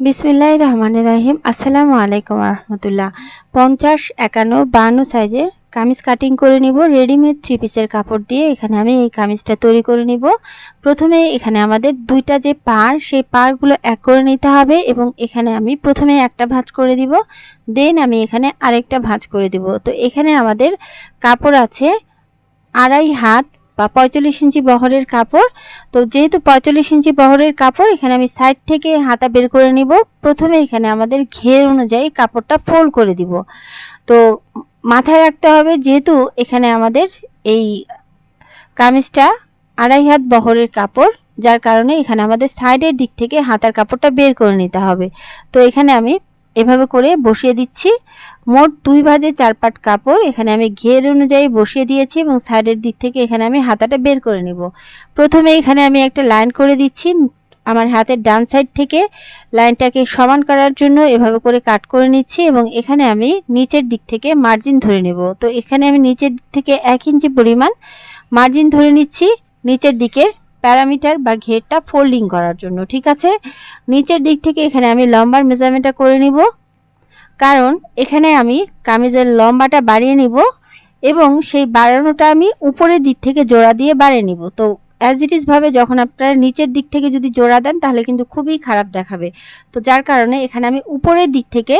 বিসমিল্লাহ রহমানের রাহিম। আসসালামু আলাইকুম রহমতুল্লাহ। পঞ্চাশ, একান্ন, বান্ন সাইজের কামিজ কাটিং করে নিব। রেডিমেড থ্রি পিসের কাপড় দিয়ে এখানে আমি এই কামিজটা তৈরি করে নিব। প্রথমে এখানে আমাদের দুইটা যে পার সেই পারগুলো এক করে নিতে হবে এবং এখানে আমি প্রথমে একটা ভাঁজ করে দিব। দেন আমি এখানে আরেকটা ভাঁজ করে দিব। তো এখানে আমাদের কাপড় আছে আড়াই হাত বা পঁয়তাল্লিশ ইঞ্চি বহরের কাপড়। তো যেহেতু পঁয়তাল্লিশ ইঞ্চি বহরের কাপড়, এখানে আমি সাইড থেকে হাতা বের করে নিব। প্রথমে এখানে আমাদের ঘের অনুযায়ী কাপড়টা ফোল্ড করে দিব। তো মাথায় রাখতে হবে যেহেতু এখানে আমাদের এই কামিজটা আড়াই হাত বহরের কাপড়, যার কারণে এখানে আমাদের সাইডের দিক থেকে হাতার কাপড়টা বের করে নিতে হবে। তো এখানে আমি এভাবে করে বসিয়ে দিচ্ছি। মোট দুই ভাজে চার পাট কাপড় এখানে আমি ঘের অনুযায়ী বসিয়ে দিয়েছি এবং সাইডের দিক থেকে এখানে আমি হাতাটা বের করে নিব। প্রথমে এখানে আমি একটা লাইন করে দিচ্ছি। আমার হাতের ডান সাইড থেকে লাইনটাকে সমান করার জন্য এভাবে করে কাট করে নিচ্ছি এবং এখানে আমি নিচের দিক থেকে মার্জিন ধরে নেব। তো এখানে আমি নিচের দিক থেকে এক ইঞ্চি পরিমাণ মার্জিন ধরে নিচ্ছি। নিচের দিকের প্যারামিটার বা ঘেরটা ফোল্ডিং করার জন্য, ঠিক আছে? নিচের দিক থেকে এখানে আমি লম্বার মেজারমেন্টটা করে নিব। কারণ এখানে আমি কামিজের লম্বাটা বাড়িয়ে নিব এবং সেই বাড়ানোটা আমি উপরের দিক থেকে জোড়া দিয়ে বাড়িয়ে নিব। তো অ্যাজ ইট ইজ ভাবে যখন আপনারা নিচের দিক থেকে যদি জোড়া দেন, তাহলে কিন্তু খুবই খারাপ দেখাবে। তো যার কারণে এখানে আমি উপরের দিক থেকে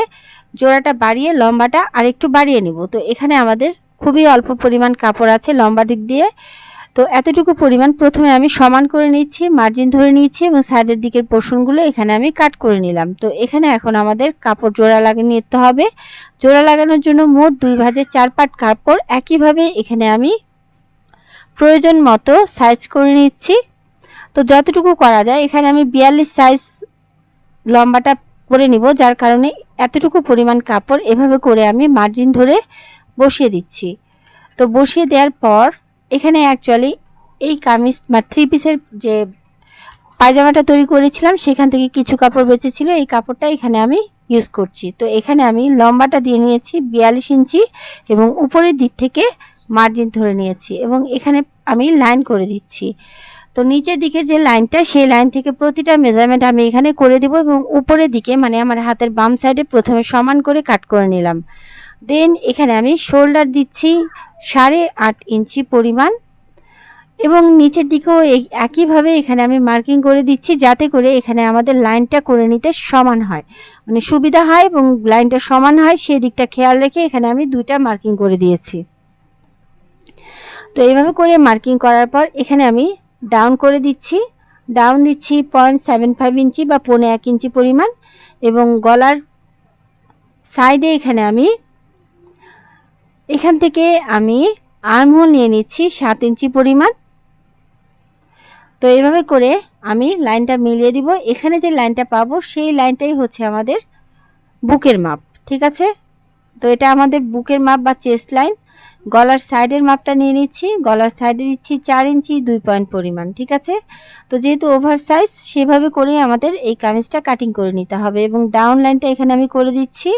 জোড়াটা বাড়িয়ে লম্বাটা আরেকটু বাড়িয়ে নিব। তো এখানে আমাদের খুবই অল্প পরিমাণ কাপড় আছে লম্বা দিক দিয়ে। তো এতটুকু পরিমাণ প্রথমে আমি সমান করে নিচ্ছি মার্জিন ধরে নিয়েছি এবং সাইডের দিকের পোর্শনগুলো এখানে আমি কাট করে নিলাম। তো এখানে এখন আমাদের কাপড় জোড়া লাগিয়ে নিতে হবে। জোড়া লাগানোর জন্য মোট দুই ভাজে চার পাট কাপড় একইভাবে এখানে আমি প্রয়োজন মতো সাইজ করে নিচ্ছি। তো যতটুকু করা যায়, এখানে আমি বিয়াল্লিশ সাইজ লম্বাটা করে নিব, যার কারণে এতটুকু পরিমাণ কাপড় এভাবে করে আমি মার্জিন ধরে বসিয়ে দিচ্ছি। তো বসিয়ে দেওয়ার পর এখানে অ্যাকচুয়ালি এই কামিজ বা থ্রি পিসের যে পায়জামাটা তৈরি করেছিলাম, সেখান থেকে কিছু কাপড় বেঁচেছিল। এই কাপড়টা এখানে আমি ইউজ করছি। তো এখানে আমি লম্বাটা দিয়ে নিয়েছি, বিয়াল্লিশ ইঞ্চি, এবং উপরের দিক থেকে মার্জিন ধরে নিয়েছি, এবং এখানে আমি লাইন করে দিচ্ছি। তো নিচের দিকে যে লাইনটা সেই লাইন থেকে প্রতিটা মেজারমেন্ট আমি এখানে করে দিব, এবং উপরের দিকে মানে আমার হাতের বাম সাইডে প্রথমে সমান করে কাট করে নিলাম। দেন এখানে আমি শোল্ডার দিচ্ছি সাড়ে আট ইঞ্চি পরিমাণ। এবং নিচের দিকেও একইভাবে এখানে আমি মার্কিং করে দিচ্ছি যাতে করে এখানে আমাদের লাইনটা করে নিতে সমান হয়। মানে সুবিধা হয় এবং লাইনটা সমান হয়, সেই দিকটা খেয়াল রেখে এখানে আমি দুইটা মার্কিং করে দিয়েছি। তো এইভাবে করে মার্কিং করার পর এখানে আমি ডাউন করে দিচ্ছি। ডাউন দিচ্ছি পয়েন্ট সেভেন ফাইভ ইঞ্চি বা পৌনে এক ইঞ্চি পরিমাণ এবং গলার সাইডে এখানে আমি এখান থেকে আমি আর্মহোল নিয়ে নিচ্ছি সাত ইঞ্চি পরিমাণ। তো এইভাবে করে আমি লাইনটা মিলিয়ে দিব। এখানে যে লাইনটা পাবো, সেই লাইনটাই হচ্ছে আমাদের বুকের মাপ, ঠিক আছে? তো এটা আমাদের বুকের মাপ বা চেস্ট লাইন। গলার সাইডের মাপটা নিয়ে নিচ্ছি। গলার সাইডে দিচ্ছি চার ইঞ্চি, দুই পয়েন্ট পরিমাণ, ঠিক আছে? তো যেহেতু ওভার সাইজ, সেভাবে করে আমাদের এই কামিজটা কাটিং করে নিতে হবে এবং ডাউন লাইনটা এখানে আমি করে দিচ্ছি।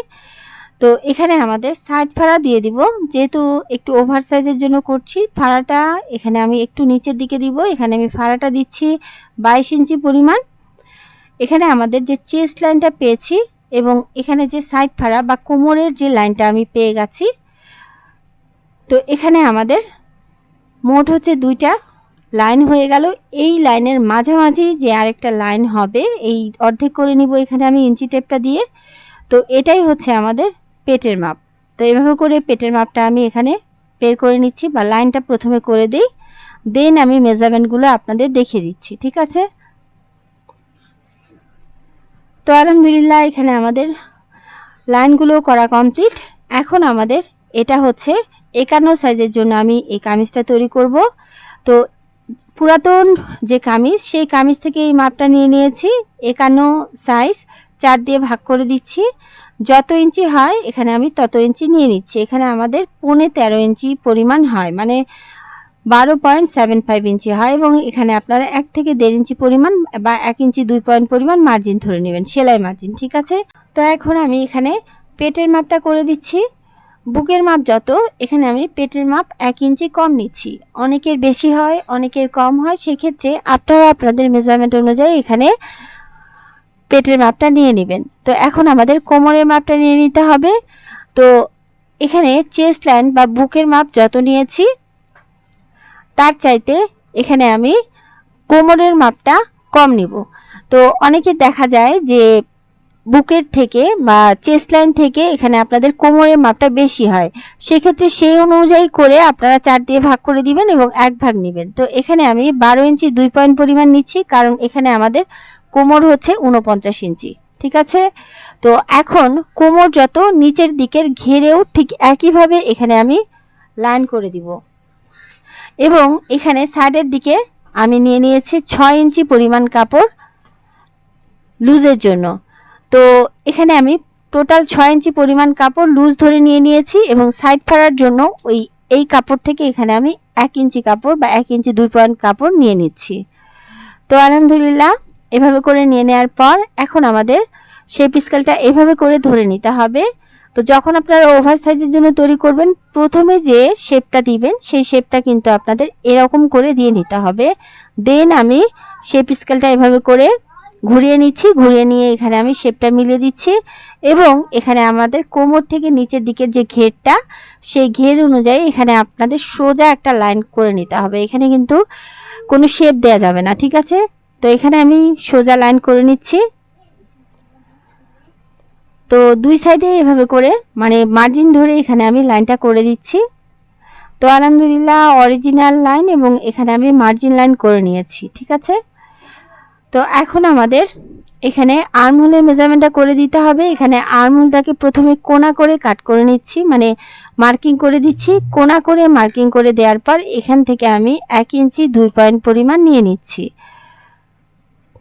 তো এখানে আমাদের সাইড ফাড়া দিয়ে দিব। যেহেতু একটু ওভার সাইজের জন্য করছি ফাড়াটা এখানে আমি একটু নিচের দিকে দিব। এখানে আমি ফাড়াটা দিচ্ছি বাইশ ইঞ্চি পরিমাণ। এখানে আমাদের যে চেস্ট লাইনটা পেয়েছি এবং এখানে যে সাইড ফাড়া বা কোমরের যে লাইনটা আমি পেয়ে গেছি, তো এখানে আমাদের মোট হচ্ছে দুইটা লাইন হয়ে গেল। এই লাইনের মাঝামাঝি যে আরেকটা লাইন হবে, এই অর্ধেক করে নিব এখানে আমি ইঞ্চি টেপটা দিয়ে। তো এটাই হচ্ছে আমাদের পেটের মাপ। তো এভাবে করে পেটের মাপটা আমি এখানে বের করে নিচ্ছি বা লাইনটা প্রথমে করে দিই। দেন আমি মেজারমেন্টগুলো আপনাদের দেখিয়ে দিচ্ছি, ঠিক আছে? তো আলহামদুলিল্লাহ, এখানে আমাদের লাইনগুলো করা কমপ্লিট। এখন আমাদের এটা হচ্ছে একান্ন সাইজের জন্য আমি এই কামিজটা তৈরি করব। তো পুরাতন যে কামিজ, সেই কামিজ থেকে এই মাপটা নিয়ে নিয়েছি, একান্ন সাইজ। চার দিয়ে ভাগ করে দিচ্ছি। যত ইঞ্চি হয়, এখানে আমি তত ইঞ্চি নিয়ে নিচ্ছি। এখানে আমাদের পৌনে তেরো ইঞ্চি পরিমাণ হয় মানে বারো পয়েন্ট সেভেন ফাইভ ইঞ্চি হয় এবং এখানে আপনারা এক থেকে দেড় ইঞ্চি পরিমাণ বা এক ইঞ্চি দুই পয়েন্ট পরিমাণ মার্জিন ধরে নেবেন, সেলাই মার্জিন ঠিক আছে? তো এখন আমি এখানে পেটের মাপটা করে দিচ্ছি। বুকের মাপ যত, এখানে আমি পেটের মাপ এক ইঞ্চি কম নিচ্ছি। অনেকের বেশি হয়, অনেকের কম হয়, সেক্ষেত্রে আপনারা আপনাদের মেজারমেন্ট অনুযায়ী এখানে পেটের মাপটা নিয়ে নেবেন। তো এখন আমাদের কোমরের মাপটা নিয়ে নিতে হবে। তো এখানে চেস্ট লাইন বা বুকের মাপ যত নিয়েছি, তার চাইতে এখানে আমি কোমরের মাপটা কম নিব। তো অনেকে দেখা যায় যে বুকের থেকে বা চেস্ট লাইন থেকে এখানে আপনাদের কোমরের মাপটা বেশি হয়। সেক্ষেত্রে সেই অনুযায়ী করে আপনারা চার দিয়ে ভাগ করে দিবেন এবং এক ভাগ নেবেন। তো এখানে আমি বারো ইঞ্চি দুই পয়েন্ট পরিমাণ নিচ্ছি, কারণ এখানে আমাদের কোমর হচ্ছে উনপঞ্চাশ ইঞ্চি। ঠিক আছে? তো এখন কোমর যত নিচের দিকের ঘেরেও ঠিক একইভাবে এখানে আমি লাইন করে দিব। এবং এখানে সাইডের দিকে আমি নিয়ে নিয়েছি ছয় ইঞ্চি পরিমাণ কাপড় লুজের জন্য। তো এখানে আমি টোটাল ছয় ইঞ্চি পরিমাণ কাপড় লুজ ধরে নিয়ে নিয়েছি এবং সাইড ফাড়ার জন্য ওই, এই কাপড় থেকে এখানে আমি এক ইঞ্চি কাপড় বা এক ইঞ্চি দুই পয়েন্ট কাপড় নিয়ে নিচ্ছি। তো আলহামদুলিল্লাহ, এভাবে করে নিয়ে নেওয়ার পর এখন আমাদের সেই পিসকালটা এভাবে করে ধরে নিতে হবে। তো যখন আপনারা ওভার সাইজের জন্য তৈরি করবেন, প্রথমে যে শেপটা দিবেন, সেই শেপটা কিন্তু আপনাদের এরকম করে দিয়ে নিতে হবে। দেন আমি সেই পিসকালটা এভাবে করে ঘুরিয়ে নিচ্ছি, ঘুরিয়ে নিয়ে এখানে আমি শেপটা মিলিয়ে দিচ্ছি এবং এখানে আমাদের কোমর থেকে নিচের দিকের যে ঘেরটা, সেই ঘের অনুযায়ী এখানে আপনাদের সোজা একটা লাইন করে নিতে হবে। এখানে কিন্তু কোনো শেপ দেয়া যাবে না, ঠিক আছে? তো এখানে আমি সোজা লাইন করে নিচ্ছি। তো দুই সাইডে এভাবে করে মানে মার্জিন ধরে এখানে আমি লাইনটা করে দিচ্ছি। তো আলহামদুলিল্লাহ অরিজিনাল লাইন এবং এখানে আমি মার্জিন লাইন করে নিয়েছি, ঠিক আছে? তো এখন আমাদের এখানে আর্মহোলের মেজারমেন্টটা করে দিতে হবে। এখানে আর্মহোলটাকে প্রথমে কোনা করে কাট করে নিচ্ছি মানে মার্কিং করে দিচ্ছি। কোনা করে মার্কিং করে দেওয়ার পর এখান থেকে আমি এক ইঞ্চি দুই পয়েন্ট পরিমাণ নিয়ে নিচ্ছি।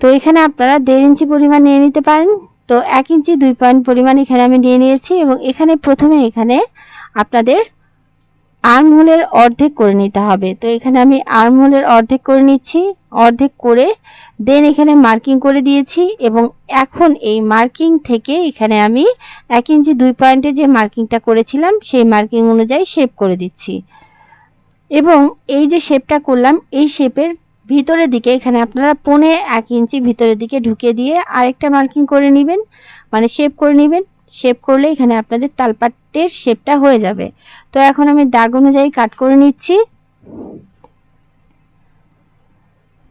তো এখানে আপনারা দেড় ইঞ্চি পরিমাণ নিয়ে নিতে পারেন। তো এক ইঞ্চি দুই পয়েন্ট পরিমাণ এখানে আমি নিয়ে নিয়েছি এবং এখানে প্রথমে এখানে আপনাদের আর্মহোলের অর্ধেক করে নিতে হবে। তো এখানে আমি আর্মহোলের অর্ধেক করে নিচ্ছি। অর্ধেক করে দেন এখানে মার্কিং করে দিয়েছি এবং এখন এই মার্কিং থেকে এখানে আমি এক ইঞ্চি দুই পয়েন্টে যে মার্কিংটা করেছিলাম, সেই মার্কিং অনুযায়ী শেপ করে দিচ্ছি। এবং এই যে শেপটা করলাম, এই শেপের ভিতরের দিকে এখানে আপনারা পনে এক ইঞ্চি ভিতরের দিকে ঢুকিয়ে দিয়ে আরেকটা মার্কিং করে নেবেন। মানে শেপ করে নেবেন। শেপ করলে এখানে আপনাদের তালপাটের শেপটা হয়ে যাবে। তো এখন আমি দাগ অনুযায়ী কাট করে নিচ্ছি।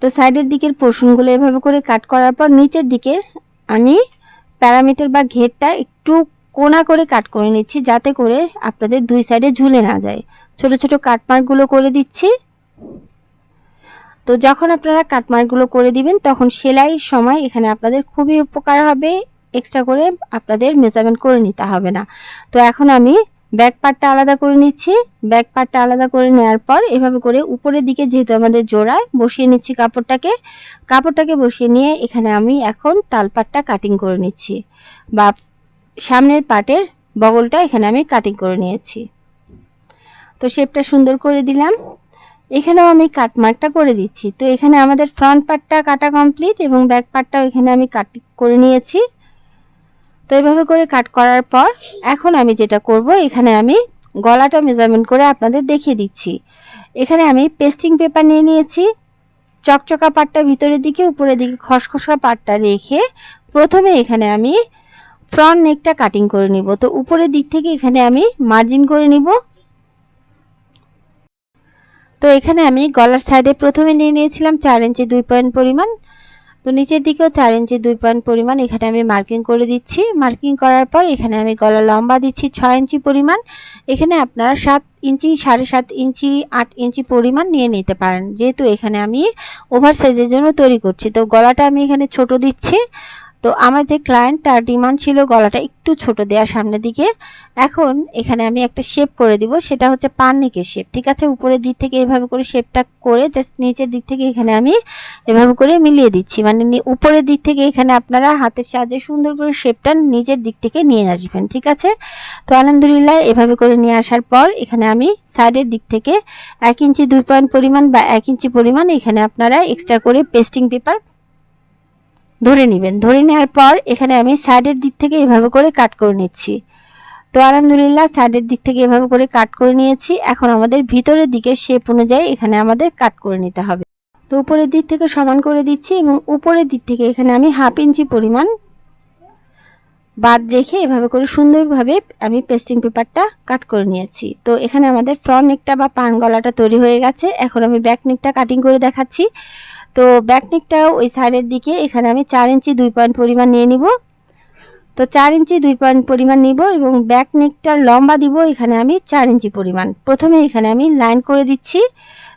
তো সাইডের দিকের পোর্শনগুলো এভাবে করে কাট করার পর নিচের দিকে আমি প্যারামিটার বা ঘেরটা একটু কোনা করে কাট করে নিচ্ছি, যাতে করে আপনাদের দুই সাইডে ঝুলে না যায়। ছোট ছোট কাটমার্কগুলো করে দিচ্ছি। তো যখন আপনারা কাটমার্কগুলো করে দিবেন, তখন সেলাইয়ের সময় এখানে আপনাদের খুবই উপকার হবে। এক্সট্রা করে আপনাদের মেজারমেন্ট করে নিতে হবে না। তো এখন আমি ব্যাক পার্টটা আলাদা করে নিচ্ছি। ব্যাক পার্টটা আলাদা করে নেওয়ার পর এভাবে করে উপরের দিকে যেহেতু আমাদের জোড়ায় বসিয়ে নিচ্ছি কাপড়টাকে কাপড়টাকে বসিয়ে নিয়ে এখানে আমি এখন তালপাটটা কাটিং করে নিচ্ছি বা সামনের পাটের বগলটা এখানে আমি কাটিং করে নিয়েছি। তো শেপটা সুন্দর করে দিলাম। এখানেও আমি কাটমার্কটা করে দিচ্ছি। তো এখানে আমাদের ফ্রন্ট পার্টটা কাটা কমপ্লিট এবং ব্যাক পার্টটাও এখানে আমি কাট করে নিয়েছি। তো এইভাবে করে কাট করার পর এখন আমি যেটা করব, এখানে আমি গলাটা মেজারমেন্ট করে আপনাদের দেখিয়ে দিচ্ছি। এখানে আমি পেস্টিং পেপার নিয়ে নিয়েছি। চকচকা পাটটা ভিতরের দিকে, উপরের দিকে খসখসা পাটটা রেখে প্রথমে এখানে আমি ফ্রন্ট নেকটা কাটিং করে নিব। তো উপরের দিক থেকে এখানে আমি মার্জিন করে নিব। তো এখানে আমি গলার সাইডে প্রথমে নিয়ে নিয়েছিলাম চার ইঞ্চি দুই পয়েন্ট পরিমাণ। তো নিচের দিকেও চার ইঞ্চি দুই পয়েন্ট পরিমাণ, এখানে আমি মার্কিং করে দিচ্ছি। মার্কিং করার পর এখানে আমি গলা লম্বা দিচ্ছি ছয় ইঞ্চি পরিমাণ। এখানে আপনারা সাত ইঞ্চি, সাড়ে সাত ইঞ্চি, আট ইঞ্চি পরিমাণ নিয়ে নিতে পারেন। যেহেতু এখানে আমি ওভার সাইজের জন্য তৈরি করছি, তো গলাটা আমি এখানে ছোট দিচ্ছি। তো আমার যে ক্লায়েন্ট তার ডিমান্ড ছিল গলাটা একটু ছোট দেওয়ার সামনের দিকে। এখন এখানে আমি একটা শেপ করে দিব, সেটা হচ্ছে পান নেকের শেপ ঠিক আছে? উপরের দিক থেকে এভাবে করে শেপটা করে জাস্ট নিচের দিক থেকে এখানে আমি এভাবে করে মিলিয়ে দিচ্ছি। মানে উপরের দিক থেকে এখানে আপনারা হাতের সাহায্যে সুন্দর করে শেপটা নিচের দিক থেকে নিয়ে আসবেন, ঠিক আছে? তো আলহামদুলিল্লাহ, এভাবে করে নিয়ে আসার পর এখানে আমি সাইডের দিক থেকে এক ইঞ্চি দুই পয়েন্ট পরিমাণ বা এক ইঞ্চি পরিমাণ এখানে আপনারা এক্সট্রা করে পেস্টিং পেপার ধরে নেবেন। ধরে নেওয়ার পর এখানে আমি সাইডের দিক থেকে এভাবে করে কাট করে নিচ্ছি। তো আলহামদুলিল্লাহ সাইডের দিক থেকে এভাবে করে কাট করে নিয়েছি। এখন আমাদের ভিতরের দিকে শেপ অনুযায়ী এখানে আমাদের কাট করে নিতে হবে। তো উপরের দিক থেকে সমান করে দিচ্ছি এবং উপরের দিক থেকে এখানে আমি হাফ ইঞ্চি পরিমাণ বাদ রেখে এভাবে করে সুন্দরভাবে আমি পেস্টিং পেপারটা কাট করে নিয়েছি। তো এখানে আমাদের ফ্রন্ট নেকটা বা পান গলাটা তৈরি হয়ে গেছে। এখন আমি ব্যাক নেকটা কাটিং করে দেখাচ্ছি। তো ব্যাক নেকটা ওই সাইডের দিকে, এখানে আমি চার ইঞ্চি দুই পয়েন্ট পরিমাণ নিয়ে নিব। তো চার ইঞ্চি দুই পয়েন্ট পরিমাণ নিব এবং ব্যাক নেকটার লম্বা দিব, এখানে আমি চার ইঞ্চি পরিমাণ। প্রথমে এখানে আমি লাইন করে দিচ্ছি।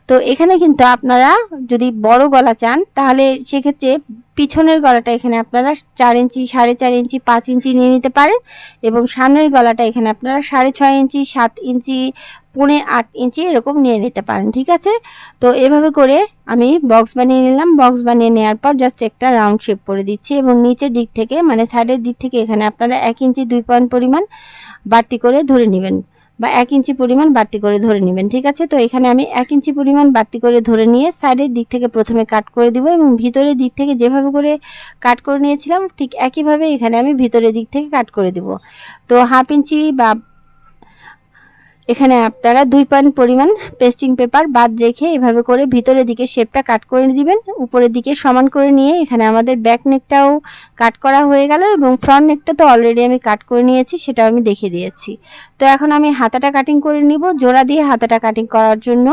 তো এখানে কিন্তু আপনারা যদি বড় গলা চান, তাহলে সেক্ষেত্রে পিছনের গলাটা এখানে আপনারা চার ইঞ্চি, সাড়ে চার ইঞ্চি, পাঁচ ইঞ্চি নিয়ে নিতে পারেন এবং সামনের গলাটা এখানে আপনারা সাড়ে ছয় ইঞ্চি, সাত ইঞ্চি, পৌনে আট ইঞ্চি এরকম নিয়ে নিতে পারেন, ঠিক আছে? তো এভাবে করে আমি বক্স বানিয়ে নিলাম। বক্স বানিয়ে নেওয়ার পর জাস্ট একটা রাউন্ড শেপ করে দিচ্ছি এবং নিচের দিক থেকে মানে সাইডের দিক থেকে এখানে আপনারা এক ইঞ্চি দুই পয়েন্ট পরিমাণ বাড়তি করে ধরে নেবেন। বা এক ইঞ্চি পরিমাণ বাড়তি করে ধরে নেবেন, ঠিক আছে? তো এখানে আমি এক ইঞ্চি পরিমাণ বাড়তি করে ধরে নিয়ে সাইডের দিক থেকে প্রথমে কাট করে দিব এবং ভিতরের দিক থেকে যেভাবে করে কাট করে নিয়েছিলাম, ঠিক একইভাবে এখানে আমি ভিতরের দিক থেকে কাট করে দিব। তো হাফ ইঞ্চি বা এখানে আপনারা দুই পয়েন্ট পরিমাণ পেস্টিং পেপার বাদ রেখে এভাবে করে ভিতরের দিকে শেপটা কাট করে দিবেন, উপরের দিকে সমান করে নিয়ে এখানে আমাদের ব্যাক নেকটাও কাট করা হয়ে গেল এবং ফ্রন্ট নেকটা তো অলরেডি আমি কাট করে নিয়েছি, সেটাও আমি দেখে দিয়েছি। তো এখন আমি হাতাটা কাটিং করে নিব, জোড়া দিয়ে হাতাটা কাটিং করার জন্য।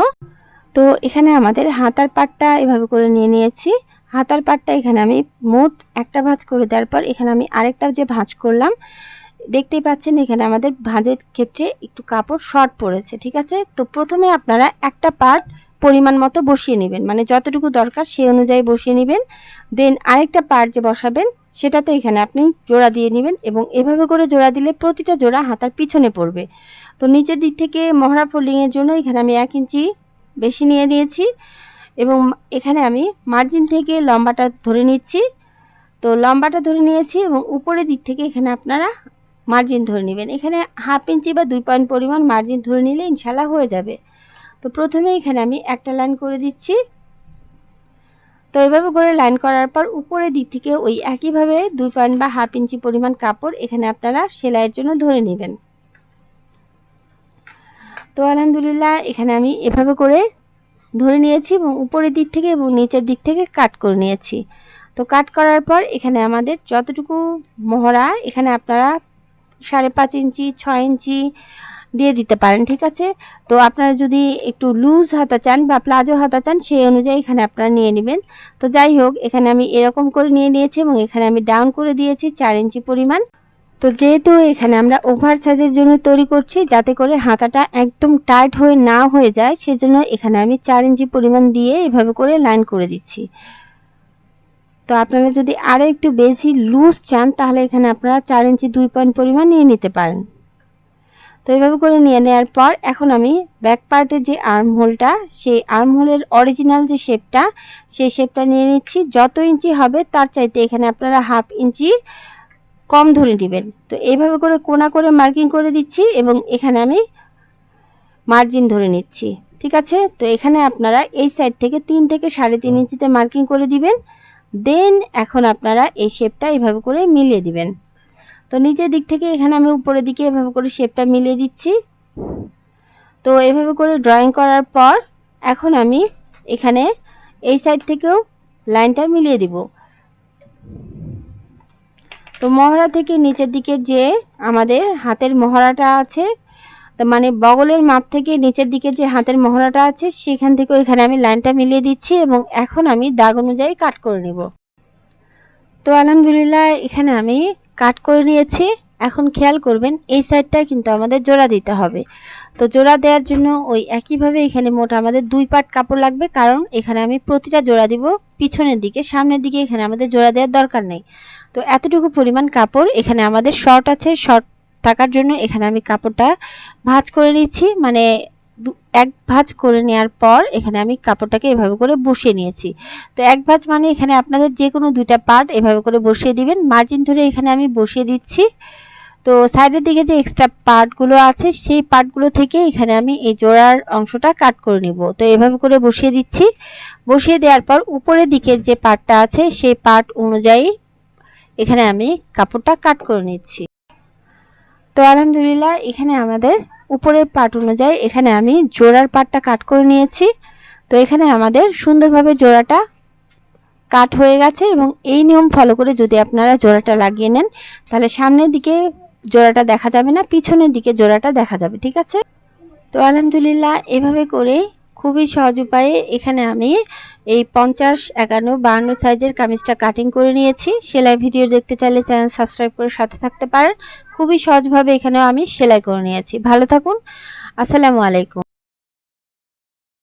তো এখানে আমাদের হাতার পাটটা এভাবে করে নিয়ে নিয়েছি। হাতার পাটটা এখানে আমি মোট একটা ভাঁজ করে দেওয়ার পর এখানে আমি আরেকটা যে ভাঁজ করলাম দেখতেই পাচ্ছেন এখানে আমাদের ভাঁজের ক্ষেত্রে একটু কাপড় শর্ট পড়েছে, ঠিক আছে? তো প্রথমে আপনারা একটা পার্ট পরিমাণ মতো বসিয়ে নেবেন মানে যতটুকু দরকার সেই অনুযায়ী বসিয়ে নেবেন। দেন আরেকটা পার্ট যে বসাবেন, সেটাতে এখানে আপনি জোড়া দিয়ে নেবেন এবং এভাবে করে জোড়া দিলে প্রতিটা জোড়া হাতার পিছনে পড়বে। তো নিচের দিক থেকে মহড়া ফোল্ডিংয়ের জন্য এখানে আমি এক ইঞ্চি বেশি নিয়ে নিয়েছি এবং এখানে আমি মার্জিন থেকে লম্বাটা ধরে নিচ্ছি। তো লম্বাটা ধরে নিয়েছি এবং উপরের দিক থেকে এখানে আপনারা মার্জিন ধরে নেবেন। এখানে হাফ ইঞ্চি বা দুই পয়েন্ট পরিমাণ মার্জিন ধরে নিলে ইনশাল্লাহ হয়ে যাবে। তো প্রথমে এখানে আমি একটা লাইন করে দিচ্ছি। তো এভাবে করে লাইন করার পর উপরের দিক থেকে ওই একইভাবে দুই পয়েন্ট বা হাফ ইঞ্চি পরিমাণ কাপড় এখানে আপনারা সেলাইয়ের জন্য ধরে নেবেন। তো আলহামদুলিল্লাহ, এখানে আমি এভাবে করে ধরে নিয়েছি এবং উপরের দিক থেকে এবং নিচের দিক থেকে কাট করে নিয়েছি। তো কাট করার পর এখানে আমাদের যতটুকু মহড়া এখানে আপনারা সাড়ে পাঁচ ইঞ্চি, ছয় ইঞ্চি দিয়ে দিতে পারেন, ঠিক আছে? তো আপনারা যদি একটু লুজ হাতা চান বা প্লাজো হাতা চান, সেই অনুযায়ী এখানে আপনারা নিয়ে নেবেন। তো যাই হোক, এখানে আমি এরকম করে নিয়ে নিয়েছি এবং এখানে আমি ডাউন করে দিয়েছি চার ইঞ্চি পরিমাণ। তো যেহেতু এখানে আমরা ওভার সাইজের জন্য তৈরি করছি, যাতে করে হাতাটা একদম টাইট হয়ে না হয়ে যায়, সেজন্য এখানে আমি চার ইঞ্চি পরিমাণ দিয়ে এভাবে করে লাইন করে দিচ্ছি। তো আপনারা যদি আরও একটু বেশি লুজ চান তাহলে এখানে আপনারা চার ইঞ্চি দুই পয়েন্ট পরিমাণ নিয়ে নিতে পারেন। তো এইভাবে করে নিয়ে নেওয়ার পর এখন আমি ব্যাক পার্টের যে আর্ম হোলটা সেই আর্ম হোলের অরিজিনাল যে শেপটা সেই শেপটা নিয়ে নিচ্ছি। যত ইঞ্চি হবে তার চাইতে এখানে আপনারা হাফ ইঞ্চি কম ধরে নেবেন। তো এইভাবে করে কোনা করে মার্কিং করে দিচ্ছি এবং এখানে আমি মার্জিন ধরে নিচ্ছি। ঠিক আছে? তো এখানে আপনারা এই সাইড থেকে তিন থেকে সাড়ে তিন ইঞ্চিতে মার্কিং করে দিবেন। দেন এখন আপনারা এই শেপটা এভাবে করে মিলিয়ে দিবেন। তো নিচের দিক থেকে এখানে আমি উপরের দিকে এভাবে করে শেপটা মিলিয়ে দিচ্ছি। তো এভাবে করে ড্রয়িং করার পর এখন আমি এখানে এই সাইড থেকেও লাইনটা মিলিয়ে দিব। তো মহড়া থেকে নিচের দিকে যে আমাদের হাতের মহড়াটা আছে মানে বগলের মাপ থেকে নিচের দিকে যে হাতের মহড়াটা আছে, সেখান থেকে এখানে আমি লাইনটা মিলিয়ে দিচ্ছি এবং এখন আমি দাগ অনুযায়ী কাট করে নিব। তো আলহামদুলিল্লাহ, এখানে আমি কাট করে নিয়েছি। এখন খেয়াল করবেন, এই সাইডটা কিন্তু আমাদের জোড়া দিতে হবে। তো জোড়া দেওয়ার জন্য ওই একইভাবে এখানে মোট আমাদের দুই পাট কাপড় লাগবে, কারণ এখানে আমি প্রতিটা জোড়া দিব। পিছনের দিকে, সামনের দিকে এখানে আমাদের জোড়া দেওয়ার দরকার নেই। তো এতটুকু পরিমাণ কাপড় এখানে আমাদের শর্ট আছে, শর্ট থাকার জন্য এখানে আমি কাপড়টা ভাঁজ করে নিচ্ছি মানে এক ভাঁজ করে নেওয়ার পর এখানে আমি কাপড়টাকে এভাবে করে বসিয়ে নিয়েছি। তো এক ভাঁজ মানে এখানে আপনাদের যে কোনো দুইটা পার্ট এভাবে করে বসিয়ে দিবেন। মার্জিন ধরে এখানে আমি বসিয়ে দিচ্ছি। তো সাইডের দিকে যে এক্সট্রা পার্টগুলো আছে, সেই পার্টগুলো থেকে এখানে আমি এই জোড়ার অংশটা কাট করে নিব। তো এভাবে করে বসিয়ে দিচ্ছি। বসিয়ে দেওয়ার পর উপরের দিকের যে পার্টটা আছে, সেই পার্ট অনুযায়ী এখানে আমি কাপড়টা কাট করে নিচ্ছি। তো আলহামদুলিল্লাহ, এখানে আমাদের উপরের পাট অনুযায়ী এখানে আমি জোড়ার পাটটা কাট করে নিয়েছি। তো এখানে আমাদের সুন্দরভাবে জোড়াটা কাট হয়ে গেছে এবং এই নিয়ম ফলো করে যদি আপনারা জোড়াটা লাগিয়ে নেন, তাহলে সামনের দিকে জোড়াটা দেখা যাবে না, পিছনের দিকে জোড়াটা দেখা যাবে, ঠিক আছে? তো আলহামদুলিল্লাহ, এভাবে করে খুবই সহজ উপায়ে এখানে আমি এই পঞ্চাশ, একান্ন, বাহান্ন সাইজের কামিজটা কাটিং করে নিয়েছি। সেলাই ভিডিও দেখতে চাইলে চ্যানেল সাবস্ক্রাইব করে সাথে থাকতে পারেন। খুবই সহজভাবে এখানেও আমি সেলাই করে নিয়েছি। ভালো থাকুন। আসসালামু আলাইকুম।